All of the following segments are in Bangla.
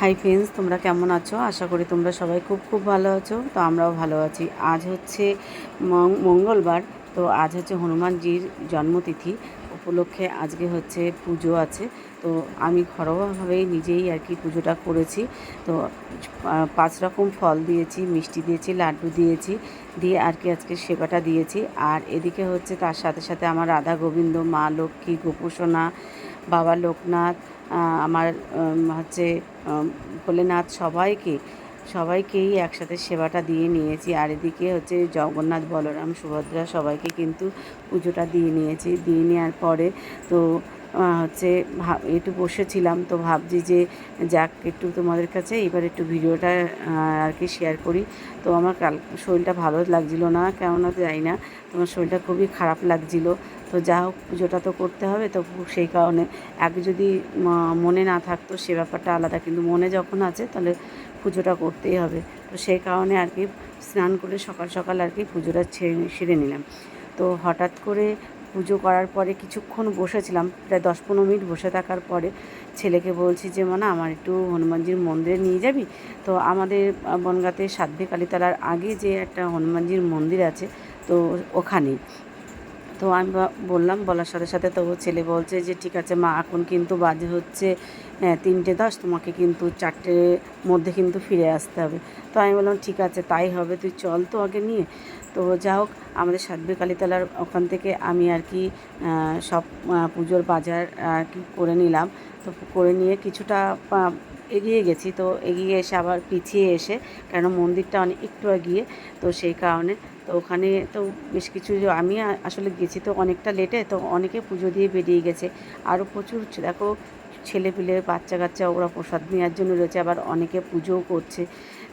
হাই ফ্রেন্ডস তোমরা কেমন আছো? আশা করি তোমরা সবাই খুব খুব ভালো আছো। তো আমরাও ভালো আছি। আজ হচ্ছে মঙ্গলবার, তো আজ হচ্ছে হনুমানজির জন্মতিথি। উপলক্ষে আজকে হচ্ছে পুজো আছে। তো আমি ঘরোয়াভাবেই নিজেই আর কি পুজোটা করেছি। তো পাঁচ রকম ফল দিয়েছি, মিষ্টি দিয়েছি, লাড্ডু দিয়েছি, দিয়ে আর কি আজকে সেবাটা দিয়েছি। আর এদিকে হচ্ছে তার সাথে সাথে আমার রাধা গোবিন্দ, মা লক্ষ্মী, গোপুসোনা, বাবা লোকনাথ আমার হচ্ছে ভোলেনাথ সবাইকে, সবাইকেই একসাথে সেবাটা দিয়ে নিয়েছি। আর এদিকে হচ্ছে জগন্নাথ, বলরাম, সুভদ্রা সবাইকে কিন্তু পুজোটা দিয়ে নিয়েছি। দিয়ে নেওয়ার পরে তো হচ্ছে ভাব একটু বসেছিলাম তো ভাবছি যে যাক, একটু তোমাদের কাছে এবার একটু ভিডিওটা আর কি শেয়ার করি। তো আমার কাল শরীরটা ভালো লাগছিল না, কেননা জানি না, তোমার শরীরটা খুবই খারাপ লাগছিল। তো যা হোক, পুজোটা তো করতে হবে তো সেই কারণে। আগে যদি মনে না থাকতো সে ব্যাপারটা আলাদা, কিন্তু মনে যখন আছে তাহলে পুজোটা করতেই হবে। তো সেই কারণে আর কি স্নান করে সকাল সকাল আর কি পুজোটা ছেড়ে সেরে নিলাম। তো হঠাৎ করে পুজো করার পরে কিছুক্ষণ বসেছিলাম, প্রায় দশ পনেরো মিনিট বসে থাকার পরে ছেলেকে বলছি যে মানে আমার একটু হনুমানজির মন্দিরে নিয়ে যাবি? তো আমাদের বনগাতে সাধ্বী কালীতলার আগে যে একটা হনুমানজির মন্দির আছে, তো ওখানেই তো আমি বললাম, বলার সাথে সাথে তো ও ছেলে বলছে যে, ঠিক আছে মা, এখন কিন্তু বাজে হচ্ছে তিনটে দশ, তোমাকে কিন্তু চারটের মধ্যে কিন্তু ফিরে আসতে হবে। তো আমি বললাম, ঠিক আছে, তাই হবে, তুই চল তো আগে নিয়ে। তো যা হোক, আমাদের সাধ্বী কালীতলার ওখান থেকে আমি আর কি সব পুজোর বাজার আর কি করে নিলাম। তো করে নিয়ে কিছুটা এগিয়ে গেছি। তো এগিয়ে এসে আবার পিছিয়ে এসে কেন মন্দিরটা অনেক একটু এগিয়ে, তো সেই কারণে তো ওখানে তো বেশ কিছু আমি আসলে গেছি তো অনেকটা লেটে তো অনেকে পুজো দিয়ে বেরিয়ে গেছে। আরও প্রচুর দেখো, ছেলেপিলে বাচ্চা কাচ্চা ওরা প্রসাদ নেওয়ার জন্য রয়েছে, আবার অনেকে পুজোও করছে।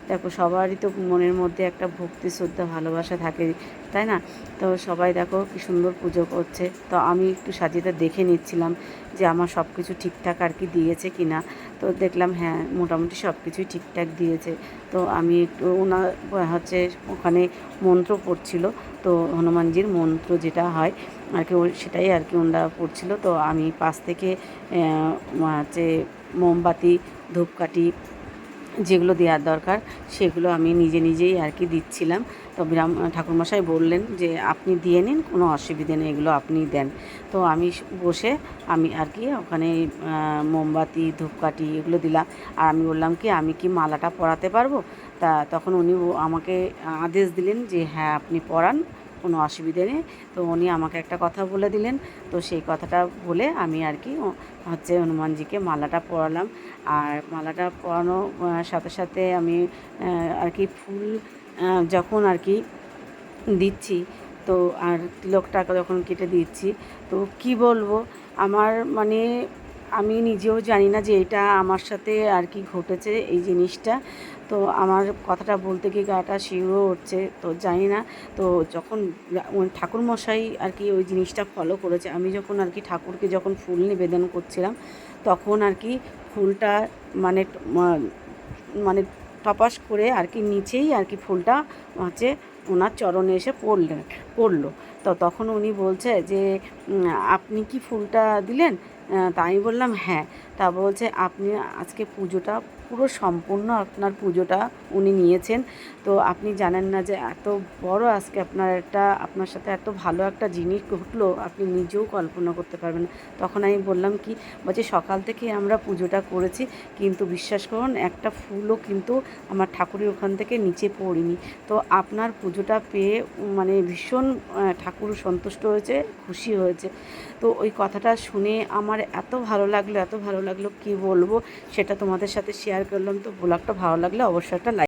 দেখো, সবারই তো মনের মধ্যে একটা ভক্তি, শ্রদ্ধা, ভালোবাসা থাকে, তাই না? তো সবাই দেখো কি সুন্দর পুজো করছে। তো আমি একটু সাজিয়ে দেখে নিচ্ছিলাম যে আমার সব কিছু ঠিকঠাক আর কি দিয়েছে কি না। তো দেখলাম হ্যাঁ মোটামুটি সব কিছুই ঠিকঠাক দিয়েছে। তো আমি একটু ওনার হচ্ছে ওখানে মন্ত্র পড়ছিল। তো হনুমানজির মন্ত্র যেটা হয় আর কি সেটাই আর কি ওনারা পড়ছিল। তো আমি পাশ থেকে হচ্ছে মোমবাতি, ধূপকাঠি যেগুলো দেওয়ার দরকার, সেগুলো আমি নিজে নিজেই আর কি দিচ্ছিলাম। তো বিরাম, ঠাকুরমশাই বললেন যে আপনি দিয়ে নিন, কোনো অসুবিধে নেই, এগুলো আপনি দেন। তো আমি বসে আমি আর কি ওখানে মোমবাতি, ধূপকাঠি এগুলো দিলাম। আর আমি বললাম কি, আমি কি মালাটা পরাতে পারব? তা তখন উনি আমাকে আদেশ দিলেন যে হ্যাঁ আপনি পরান। কোনো অসুবিধে নেই। তো উনি আমাকে একটা কথা বলে দিলেন। তো সেই কথাটা বলে আমি আর কি হচ্ছে হনুমানজিকে মালাটা পরালাম। আর মালাটা পরানো সাথে সাথে আমি আর কি ফুল যখন আর কি দিচ্ছি, তো আর তিলকটা যখন কেটে দিচ্ছি, তো কি বলব? আমার মানে আমি নিজেও জানি না যে এটা আমার সাথে আর কি ঘটেছে এই জিনিসটা। তো আমার কথাটা বলতে গিয়ে গাটা শিউরও উঠছে, তো জানি না। তো যখন ঠাকুরমশাই আর কি ওই জিনিসটা ফলো করেছে, আমি যখন আর কি ঠাকুরকে যখন ফুল নিবেদন করছিলাম, তখন আর কি ফুলটা মানে মানে টপাস করে আর কি নিচেই আর কি ফুলটা হচ্ছে ওনার চরণে এসে পড়লেন, পড়ল। তো তখন উনি বলছে যে আপনি কি ফুলটা দিলেন? তা আমি বললাম হ্যাঁ। তা বলছে, আপনি আজকে পুজোটা পুরো সম্পূর্ণ আপনার পুজোটা উনি নিয়েছেন। তো আপনি জানেন না যে এত বড় আজকে আপনার একটা, আপনার সাথে এত ভালো একটা জিনিস ঘটলো, আপনি নিজেও কল্পনা করতে পারবেন তখন আমি বললাম, কি? বলছে, সকাল থেকে আমরা পুজোটা করেছি, কিন্তু বিশ্বাস করুন, একটা ফুলও কিন্তু আমার ঠাকুরের ওখান থেকে নিচে পড়িনি। তো আপনার পুজোটা পেয়ে মানে ভীষণ ঠাকুর সন্তুষ্ট হয়েছে, খুশি হয়েছে। তো ওই কথাটা শুনে আমার এত ভালো লাগল, এত ভালো লাগল কি বলব সেটা তোমাদের সাথে শেয়ার করলাম। তো ব্লগটা ভালো লাগলে অবশ্যই একটা লাইক